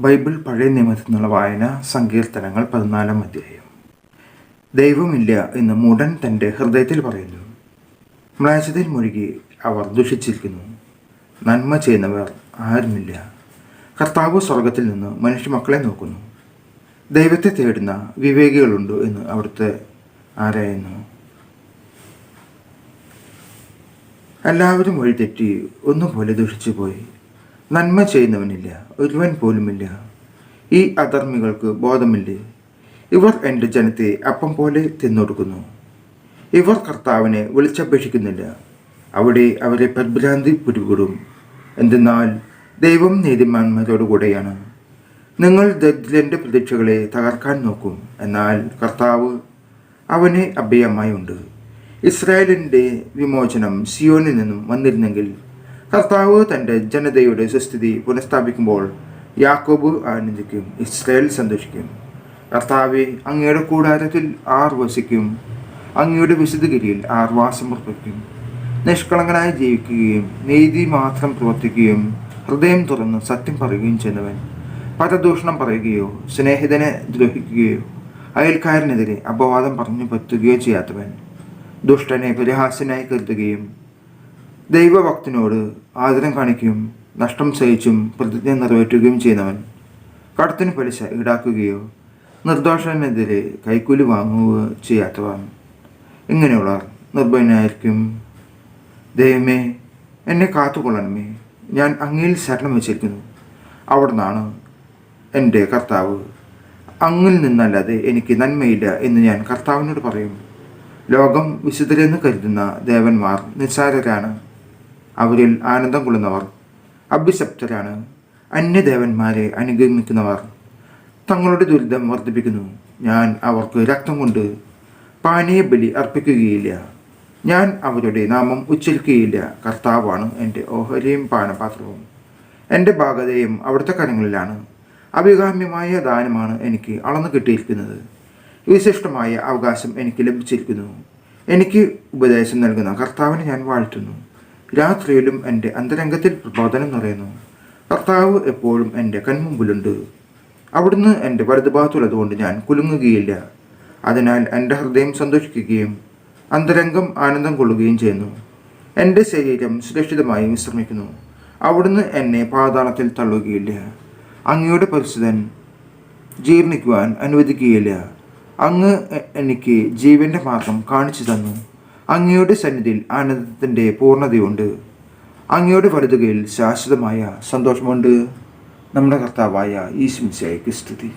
Bible പഴയ നിയമത്തിൽ നിന്നുള്ള വായന സങ്കീർത്തനങ്ങൾ പതിനാലാം അധ്യായം. ദൈവമില്ല എന്ന് മുടൻ തന്റെ ഹൃദയത്തിൽ പറയുന്നു. മ്ലാശത്തിൽ മുഴുകി അവർ ദുഷിച്ചിരിക്കുന്നു. നന്മ ചെയ്യുന്നവർ ആരുമില്ല. കർത്താവ് സ്വർഗത്തിൽ നിന്ന് മനുഷ്യ മക്കളെ നോക്കുന്നു. ദൈവത്തെ തേടുന്ന വിവേകികളുണ്ട് എന്ന് അവിടുത്തെ ആരായുന്നു? എല്ലാവരും വഴിതെറ്റി ഒന്നുപോലെ ദുഷിച്ചു പോയി നന്മ ചെയ്യുന്നവനില്ല ഒരുവൻ പോലുമില്ല. ഈ അധർമ്മികൾക്ക് ബോധമില്ലേ? ഇവർ എന്റെ ജനത്തെ അപ്പം പോലെ തിന്നൊടുക്കുന്നു. ഇവർ കർത്താവിനെ വിളിച്ചപേക്ഷിക്കുന്നില്ല. അവിടെ അവരെ പരിഭ്രാന്തി പിടികൂടും. എന്തെന്നാൽ ദൈവം നീതിമാന്മാരോടുകൂടെയാണ് നിങ്ങൾ ദരിദ്രന്റെ പ്രതീക്ഷകളെ തകർക്കാൻ നോക്കും. എന്നാൽ കർത്താവ് അവനെ അഭയമായുണ്ട് ഇസ്രായേലിന്റെ വിമോചനം സിയോനിൽ നിന്നും വന്നിരുന്നെങ്കിൽ കർത്താവ് തന്റെ ജനതയുടെ സുസ്ഥിതി പുനഃസ്ഥാപിക്കുമ്പോൾ യാക്കോബ് ആനന്ദിക്കും ഇസ്രായേൽ സന്തോഷിക്കും. കർത്താവെ അങ്ങയുടെ കൂടാരത്തിൽ ആർ വസിക്കും അങ്ങയുടെ വിശുദ്ധഗിരിയിൽ ആർ വാസമർപ്പിക്കും നിഷ്കളങ്കനായി ജീവിക്കുകയും നീതി മാത്രം പ്രവർത്തിക്കുകയും ഹൃദയം തുറന്ന് സത്യം പറയുകയും ചെയ്യുന്നവൻ പരദൂഷണം പറയുകയോ സ്നേഹിതനെ ദ്രോഹിക്കുകയോ അയൽക്കാരനെതിരെ അപവാദം പറഞ്ഞു പറ്റുകയോ ചെയ്യാത്തവൻ ദുഷ്ടനെ പരിഹാസ്യനായി കരുതുകയും ദൈവഭക്തനോട് ആദരം കാണിക്കുകയും നഷ്ടം സഹിച്ചും പ്രതിജ്ഞ നിറവേറ്റുകയും ചെയ്യുന്നവൻ. കടത്തിന് പലിശ ഈടാക്കുകയോ നിർദോഷനെതിരെ കൈക്കൂലി വാങ്ങുകയോ ചെയ്യാത്തവൻ. ഇങ്ങനെയുള്ളവർ നിർഭയനായിരിക്കും. ദൈവമേ എന്നെ കാത്തുകൊള്ളണമേ. ഞാൻ അങ്ങയിൽ ശരണം വെച്ചിരിക്കുന്നു. അവിടുന്നാണ് എന്റെ കർത്താവ്. അങ്ങിൽ നിന്നല്ലാതെ എനിക്ക് നന്മയില്ല എന്ന് ഞാൻ കർത്താവിനോട് പറയും. ലോകം വിശുദ്ധരെന്ന് കരുതുന്ന ദേവന്മാർ നിസ്സാരരാണ്. അവരിൽ ആനന്ദം കൊള്ളുന്നവർ. അഭിശപ്തരാണ്. അന്യദേവന്മാരെ അനുഗമിക്കുന്നവർ. തങ്ങളുടെ ദുരിതം വർദ്ധിപ്പിക്കുന്നു. ഞാൻ അവർക്ക് രക്തം കൊണ്ട് പാനീയ ബലി അർപ്പിക്കുകയില്ല. ഞാൻ അവരുടെ നാമം ഉച്ചരിക്കുകയില്ല. കർത്താവാണ് എന്റെ ഓഹരിയും പാനപാത്രവും. എന്റെ ഭാഗതയും അവിടുത്തെ കരങ്ങളിലാണ്. അഭികാമ്യമായ ദാനമാണ് എനിക്ക് അളന്നു കിട്ടിയിരിക്കുന്നത്. വിശിഷ്ടമായ അവകാശം എനിക്ക് ലഭിച്ചിരിക്കുന്നു. എനിക്ക് ഉപദേശം നൽകുന്ന കർത്താവിനെ ഞാൻ വാഴ്ത്തുന്നു. രാത്രിയിലും എന്റെ അന്തരംഗത്തിൽ പ്രബോധനം നിറയുന്നു. കർത്താവ് എപ്പോഴും എന്റെ കൺമുമ്പിലുണ്ട്. അവിടുന്ന് എന്റെ വലതുഭാഗത്തുള്ളതുകൊണ്ട് ഞാൻ കുലുങ്ങുകയില്ല. അതിനാൽ എന്റെ ഹൃദയം സന്തോഷിക്കുകയും അന്തരംഗം ആനന്ദം കൊള്ളുകയും ചെയ്യുന്നു. എന്റെ ശരീരം സുരക്ഷിതമായി വിശ്രമിക്കുന്നു. അവിടുന്ന് എന്നെ പാതാളത്തിൽ തള്ളുകയില്ല. അങ്ങയുടെ പരിശുദ്ധൻ ജീർണിക്കുവാൻ അനുവദിക്കുകയില്ല. അങ്ങ് എനിക്ക് ജീവന്റെ മാർഗം കാണിച്ചു തന്നു. അങ്ങയുടെ സന്നിധിയിൽ ആനന്ദത്തിന്റെ പൂർണതയുണ്ട്. അങ്ങയുടെ വലുതുകയിൽ ശാശ്വതമായ സന്തോഷമുണ്ട്. നമ്മുടെ കർത്താവായ ഈശ്മിശയ്ക്ക് സ്തുതി.